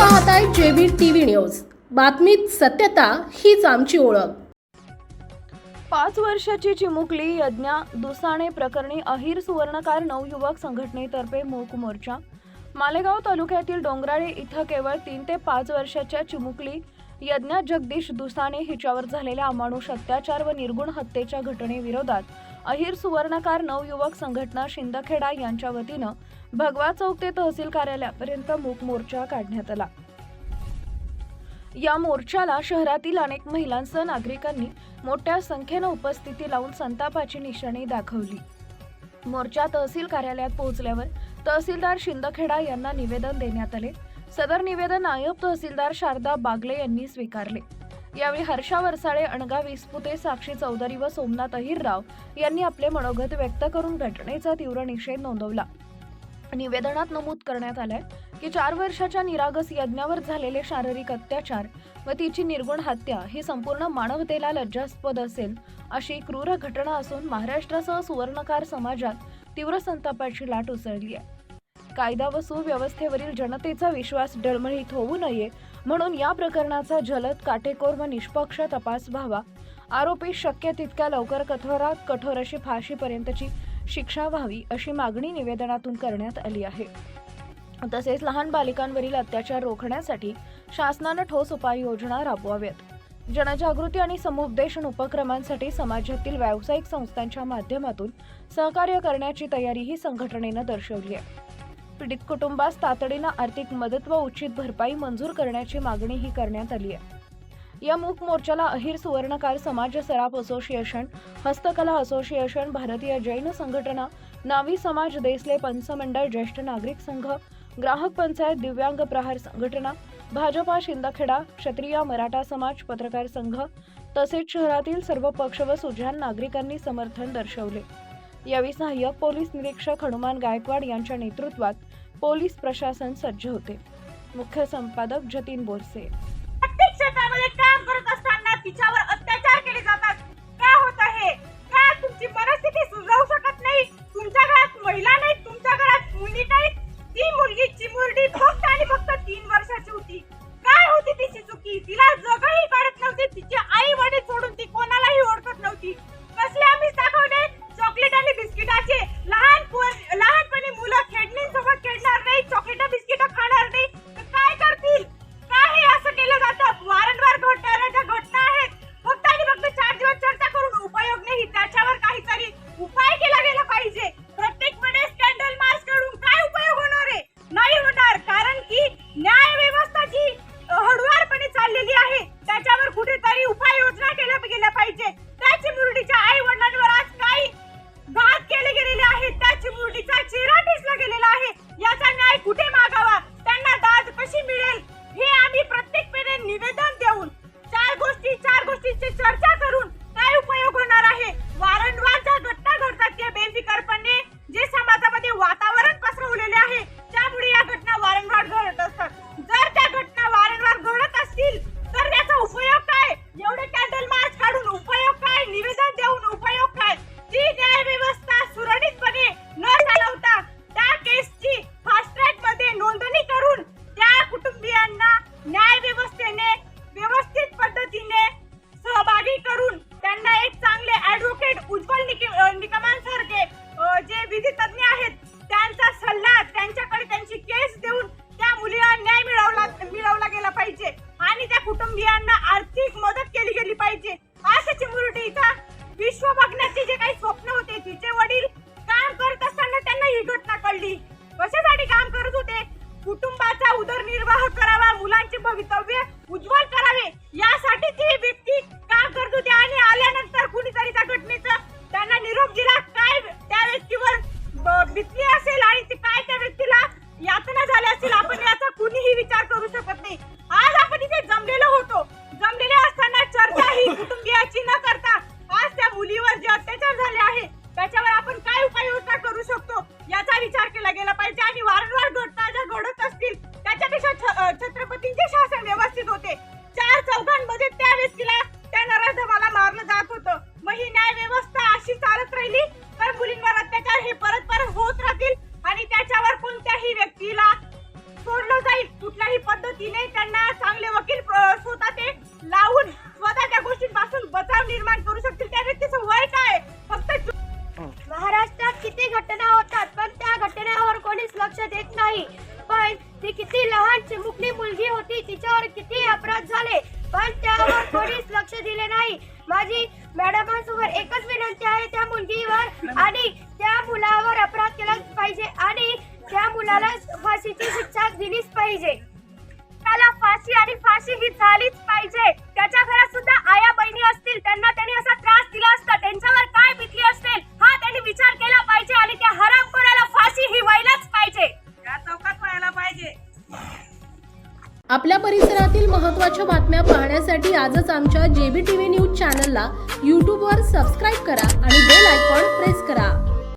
पाहताय जेबीर TV news. बातमीत सत्यता हीच आमची ओळख. पाच वर्षाची चिमुकली यज्ञा दुसाणे प्रकरणी अहिर सुवर्णकार नवयुवक संघटनेतर्फे मूक मोर्चा. मालेगाव तालुक्यातील डोंगराळे इथं केवळ तीन ते पाच वर्षाच्या चिमुकली यज्ञा जगदीश दुसाणे हिच्यावर झालेल्या अमानुष अत्याचार व निर्गुण हत्येच्या घटनेविरोधात अहिर सुवर्णकार नवयुवक संघटना शिंदखेडा यांच्या वतीनं भगवा चौक ते तहसील कार्यालयापर्यंत मूक मोर्चा काढण्यात आला. या मोर्चाला शहरातील अनेक महिलांसह नागरिकांनी मोठ्या संख्येनं उपस्थिती लावून संतापाची निशाणी दाखवली. मोर्चा तहसील कार्यालयात पोहोचल्यावर तहसीलदार शिंदखेडा यांना निवेदन देण्यात आले. सदर निवेदन नायब तहसीलदार शारदा बागले यांनी स्वीकारले. यावेळी हर्षा वरसाळे अणगा विस्पुते साक्षी चौधरी व सोमनाथ अहिरराव यांनी आपले मनोगत व्यक्त करून घटनेचा तीव्र निषेध नोंदवला. निवेदनात नमूद करण्यात आलंय की चार वर्षाच्या निरागस यज्ञावर झालेले शारीरिक अत्याचार व तिची निर्गुण हत्या ही संपूर्ण मानवतेला लज्जास्पद असेल अशी क्रूर घटना असून महाराष्ट्रासह सुवर्णकार समाजात तीव्र संतापाची लाट उसळली आहे. कायदा व सुव्यवस्थेवरील जनतेचा विश्वास डळमळीत होऊ नये म्हणून या प्रकरणाचा जलद काटेकोर व निष्पक्ष तपास व्हावा. आरोपी शक्य तितक्या लवकर कठोरात कठोर अशी फाशीपर्यंतची शिक्षा व्हावी अशी मागणी निवेदनातून करण्यात आली आहे. तसेच लहान बालिकांवरील अत्याचार रोखण्यासाठी शासनानं ठोस उपाययोजना राबवाव्यात. जनजागृती आणि समुपदेशन उपक्रमांसाठी समाजातील व्यावसायिक संस्थांच्या माध्यमातून सहकार्य करण्याची तयारीही संघटनेनं दर्शवली आहे. पीडित कुटुंबास तातडीनं आर्थिक मदत व उचित भरपाई मंजूर करण्याची मागणीही करण्यात आली आहे. या मूक मोर्चाला अहिर सुवर्णकार समाज सराफ असोसिएशन हस्तकला असोसिएशन भारतीय जैन संघटना नावी समाज देसले पंचमंडळ ज्येष्ठ नागरिक संघ ग्राहक पंचायत दिव्यांग प्रहार संघटना भाजपा शिंदखेडा क्षत्रिय मराठा समाज पत्रकार संघ तसेच शहरातील सर्व पक्ष व सुजान नागरिकांनी समर्थन दर्शवले. यावेळी सहाय्यक पोलीस निरीक्षक हनुमान गायकवाड यांच्या नेतृत्वात पोलीस प्रशासन सज्ज होते. मुख्य संपादक जतीन बोरसे. क्षेत्रामध्ये काम करत असताना तिच्यावर अत्याचार केले जातात. भवितव्य उज्ज्वल करावे. यासाठी ती व्यक्ती काम करत होती आणि आल्यानंतर कुणीतरी त्या घटनेचा त्यांना निरोप दिला? काय त्या व्यक्तीवर भीती असेल आणि ती काय त्या व्यक्तीला यातना झाल्या असतील आपण याचा कुणीही विचार करू शकत नाही. आज आपण इथे जमलेलो होतो. जमलेले असताना चर्चा ही कुटुंबियाची न करता आज त्या मुलीवर जे अत्याचार झाले आहे त्याच्यावर आपण काय उपाययोजना करू शकतो? याचा विचार केला गेला पाहिजे आणि वारंवार घटना ज्या घडत असतील त्याच्यापेक्षा छत्रपती बाकीचे शासन व्यवस्थित होते. चार चौघांमध्ये त्या व्यक्तीला त्या नराधमाला मारलं जात होतं. मग ही न्याय व्यवस्था अशी चालत राहिली तर मुलींवर अत्याचार हे परत परत होत राहतील आणि त्याच्यावर कोणत्याही व्यक्तीला सोडलं जाईल. कुठल्याही पद्धतीने त्यांना चांगले वकील स्वतः ते लावून स्वतः त्या गोष्टींपासून बचाव निर्माण करू शकतील. त्या व्यक्तीचं वय काय फक्त महाराष्ट्रात किती घटना होत मुलाला फाशीची शिक्षा दिलीच पाहिजे? त्याला फाशी आणि फाशी ही झालीच पाहिजे. त्याच्या घरात सुद्धा आया बहिणी असतील त्यांना त्यांनी असा त्रास दिला असता त्यांच्यावर काय बितली असेल हा त्यांनी विचार केला पाहिजे आणि त्या हरामखोराला फाशी ही व्हायलाच पाहिजे. या चौकात व्हायला पाहिजे. आपल्या परिसरातील महत्त्वाच्या बातम्या पाहण्यासाठी आजच आमच्या जेबी टी व्ही न्यूज चॅनलला यूट्यूबवर सबस्क्राईब करा आणि बेल आयकॉन प्रेस करा.